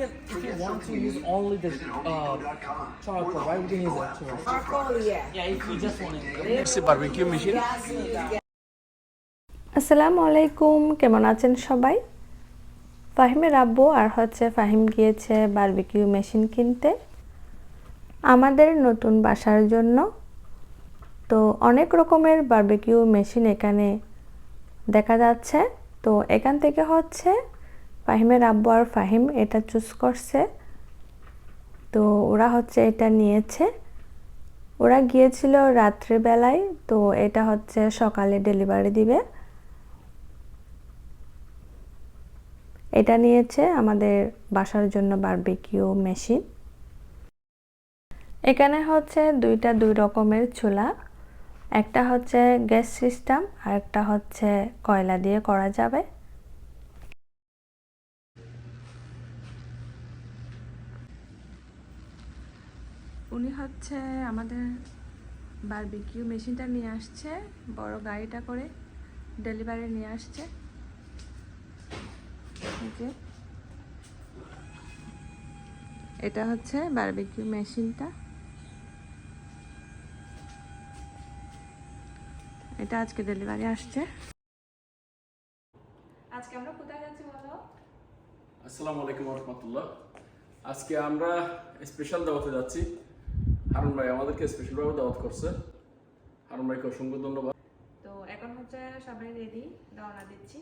even if you want to use only the uh, charcoal, right? We can use that too. Charcoal, yeah. Yeah, if you just want to. It's a barbecue machine. আসসালামু আলাইকুম কেমন আছেন সবাই ফাহিমের আব্বু আর হচ্ছে ফাহিম গিয়েছে barbecue machine কিনতে আমাদের নতুন বাসার জন্য তো অনেক রকমের বারবিকিউ মেশিন এখানে দেখা যাচ্ছে তো এখান থেকে হচ্ছে ফাহিমের আব্বু আর ফাহিম এটা চুজ করছে। তো ওরা হচ্ছে এটা নিয়েছে। ওরা গিয়েছিল রাত্রেবেলায় তো এটা হচ্ছে সকালে ডেলিভারি দিবে। এটা নিয়েছে আমাদের বাসার জন্য বারবিকিউ মেশিন এখানে হচ্ছে দুইটা দুই রকমের চুলা। একটা হচ্ছে গ্যাস সিস্টেম আর একটা হচ্ছে কয়লা দিয়ে করা যাবে। উনি হচ্ছে আমাদের বারবিকিউ মেশিনটা নিয়ে আসছে, বড় গাড়িটা করে ডেলিভারি নিয়ে আসছে। এটা হচ্ছে বারবিকিউ মেশিনটা এটা আজকে ডেলিভারি আসছে। আজকে আমরা কোথায় যাচ্ছি বলো? আসসালামু আলাইকুম আজকে আমরা স্পেশাল দাওয়াতে যাচ্ছি। হারুন ভাই আমাদেরকে স্পেশালভাবে দাওয়াত করছে। হারুন ভাইকে অসংখ্য ধন্যবাদ। তো এখন হচ্ছে সবাই রেডি রওনা দিচ্ছি।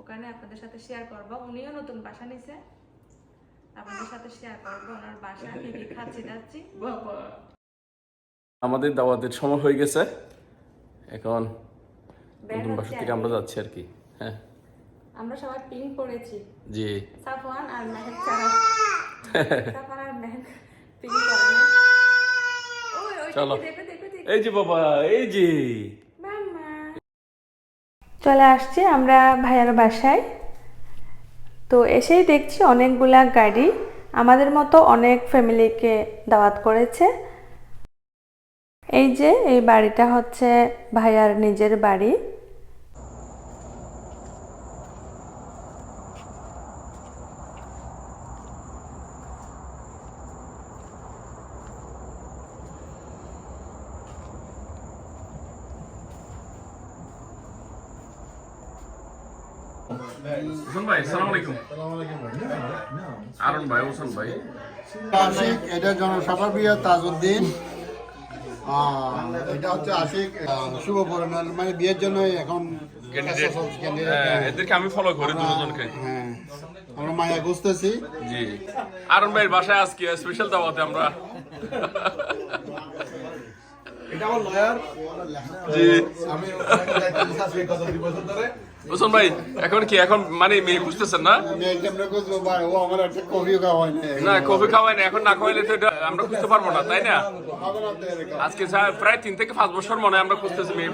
ওখানে আপনাদের সাথে শেয়ার করব। উনিও নতুন বাসা নিছে। আপনাদের সাথে শেয়ার করব। ওনার বাসা কি কি খাচ্ছি যাচ্ছি বাবা। আমাদের দাওয়াতের সময় হয়ে গেছে। এখন নতুন বাসা থেকে আমরা যাচ্ছি আর কি। হ্যাঁ। আমরা সবাই পিঙ্ক পরেছি। জি। সাফওয়ান আর মেহেক ছাড়া সাফওয়ান আর মেহেক পিঙ্ক করে না ওই ওই চলো। দেখো দেখো দেখো এই যে বাবা এই যে। চলে আসছি আমরা ভাইয়ার বাসায়। তো এসেই দেখছি অনেকগুলা গাড়ি। আমাদের মতো অনেক ফ্যামিলিকে দাওয়াত করেছে। এই যে এই বাড়িটা হচ্ছে ভাইয়ার নিজের বাড়ি। হোসেন ভাই সালাম আলাইকুম। আরুন ভাই হোসেন ভাই। আশিক এটা জনসভার প্রিয় তাজউদ্দিন এটা হচ্ছে আশিক শুভ পরিণাম মানে বিয়ের জন্য এখন হ্যাঁ। এদেরকে আমি ফলো করি দুজনকে। হ্যাঁ আমরা মায়া জি। আরুন ভাইয়ের বাসায় আজকে স্পেশাল দাওয়াতে আমরা। এটা আমার লয়ার জি। আমি বছর ধরে। ভাই এখন কি এখন মানে মেয়ে বুঝতেছেন না? হয় না কফি খাওয়াই না এখন না খাওয়াইলে তো এটা আমরা খুঁজতে পারব না তাই না। আজকে প্রায় তিন থেকে পাঁচ বছর মনে হয় আমরা খুঁজতেছি মেয়ে।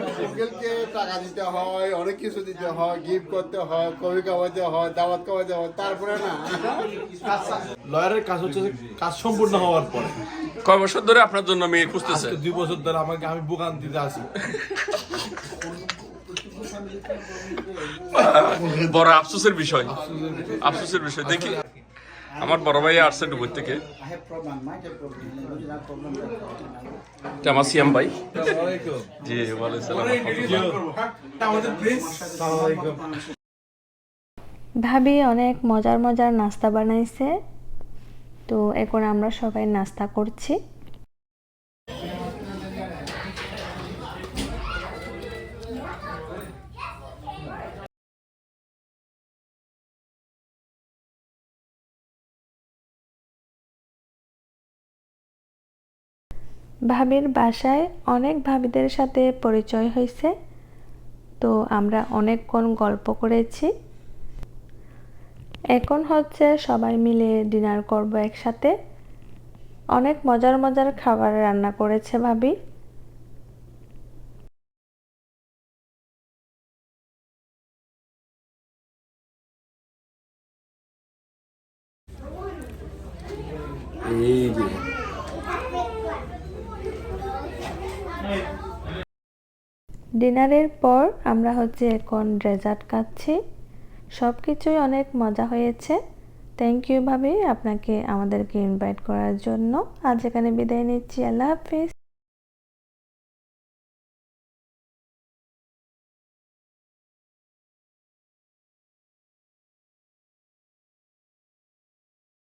টাকা দিতে হয় অনেক কিছু দিতে হয় গিফট করতে হয় কফি খাওয়াতে হয় দাওয়াত খাওয়াতে হয় তারপরে না লয়ারের কাজ হচ্ছে কাজ সম্পূর্ণ হওয়ার পরে। কয় বছর ধরে আপনার জন্য মেয়ে খুঁজতেছে? দুই বছর ধরে আমাকে আমি বুকান দিতে আসি বড় আফসোসের বিষয়। আফসোসের বিষয়। দেখি আমার বড় ভাই আসছে ডুবুর থেকে। আমার সিয়াম ভাই। জি ভাবি অনেক মজার মজার নাস্তা বানাইছে। তো এখন আমরা সবাই নাস্তা করছি। ভাবির বাসায় অনেক ভাবিদের সাথে পরিচয় হয়েছে। তো আমরা অনেকক্ষণ গল্প করেছি। এখন হচ্ছে সবাই মিলে ডিনার করব একসাথে। অনেক মজার মজার খাবার রান্না করেছে ভাবি। এই যে। ডিনারের পর আমরা হচ্ছে এখন ডেজার্ট খাচ্ছি। সব কিছুই অনেক মজা হয়েছে। থ্যাংক ইউ ভাবি, আপনাকে আমাদেরকে ইনভাইট করার জন্য। আজ এখানে বিদায় নিচ্ছি, আল্লাহ হাফিজ।